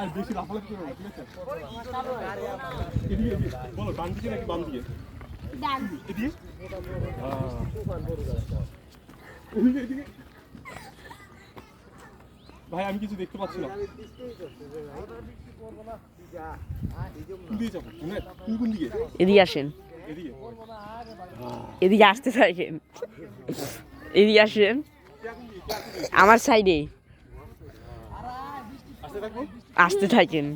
আর বেশি লাফালাফি করো ঠিক আছে? এদিকে, এদিকে। বলো, ডান দিকে নাকি বাম দিকে? ডান এদিকে? এদিকে, এদিকে। ভাই আমি কিছু দেখতে পাচ্ছি না এদিকে আসেন এদিকে এদিকে আসতে থাকেন এদিকে আসেন আমার সাইডে আসতে থাকেন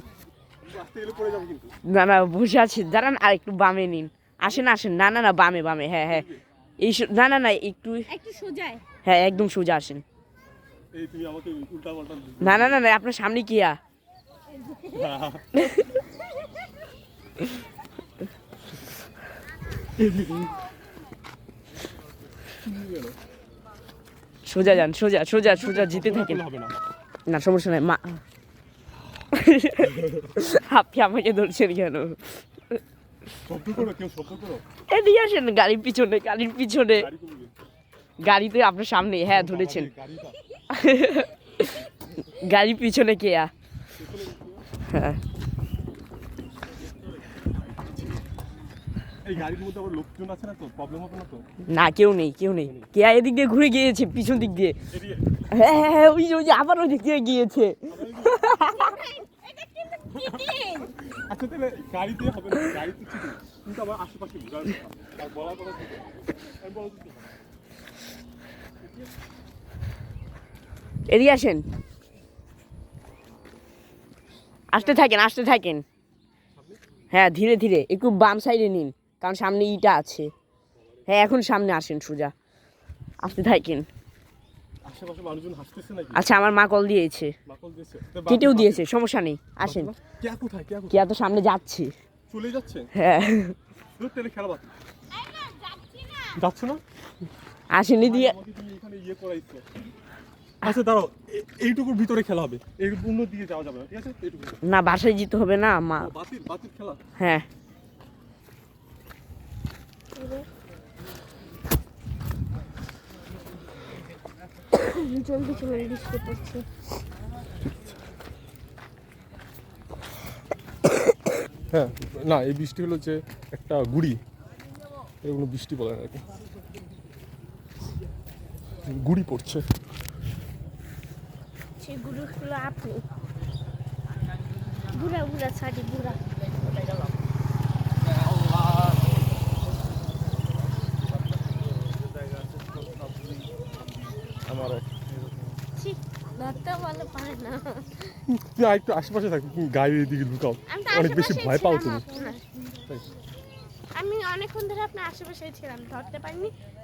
আসতে গেলে পড়ে যাব কিন্তু। না না বসে আছি। দাঁড়ান আর একটু বামে নিন। আসেন আসেন। না না না বামে বামে। হ্যাঁ হ্যাঁ। এই না না না একটু একটু হ্যাঁ একদম সোজা আসেন। এই তুমি আমাকে উল্টা পাল্টা না না না না আপনার সামনে কিয়া সোজা যান সোজা সোজা সোজা জিতে থাকেন। না সমস্যা নাই। মা আপনি আমাকে ধরছেন কেন করো এদিকে আসেন গাড়ির পিছনে গাড়ির পিছনে। গাড়িতে আপনার সামনে হ্যাঁ ধরেছেন। গাড়ির পিছনে কেয়া হ্যাঁ। না কেউ নেই কেউ নেই। কেয়া এদিক দিয়ে ঘুরে গিয়েছে পিছন দিক দিয়ে? হ্যাঁ হ্যাঁ হ্যাঁ ওই যে আবার ওই দিক দিয়ে গিয়েছে। আচ্ছা তাহলে গাড়িতে হবে না গাড়িতে ঠিক কিন্তু আমার আশেপাশে ঘোরার আর বলার কথা ঠিক আমি বলা দিতে পারি। এদিকে আসেন। আসতে থাকেন আসতে থাকেন। হ্যাঁ ধীরে ধীরে একটু বাম সাইডে নিন কারণ সামনে ইটা আছে। হ্যাঁ এখন সামনে আসেন সোজা। আসতে থাকেন। আশেপাশে মানুষজন হাসতেছে নাকি? আচ্ছা আমার মা কল দিয়েছে। মাকল দিয়েছে? কেটেও দিয়েছে সমস্যা নেই আসেন। কে কোথায়? কেয়া তো সামনে যাচ্ছে। চলে যাচ্ছে? হ্যাঁ। খেলা বাদ যাচ্ছি যাচ্ছ না? আসেনি দিয়ে এখানে ইয়ে করাইছো। আচ্ছা দাঁড়াও এইটুকুর ভিতরে খেলা হবে। এই অন্য দিকে যাওয়া যাবে না ঠিক আছে? এইটুকু না বাসায় যেতে হবে না মা। ও, বাতিল বাতিল খেলা। হ্যাঁ। জলদি চলে বৃষ্টি পড়ছে হ্যাঁ না এই বৃষ্টি হলো যে একটা গুড়ি। এগুলো বৃষ্টি বলে না আর গুড়ি পড়ছে। সেই গুরু হলো আপনি। বুড়া বুড়া সারি বুড়া আমার ছি, ধরতে বলে পারে না। একটু আশেপাশে থাকো গাড়ির দিকে লুকাও। তো অনেক বেশি ভয় পাও তুমি। আমি অনেকক্ষণ ধরে আপনার আশেপাশে ছিলাম ধরতে পারিনি।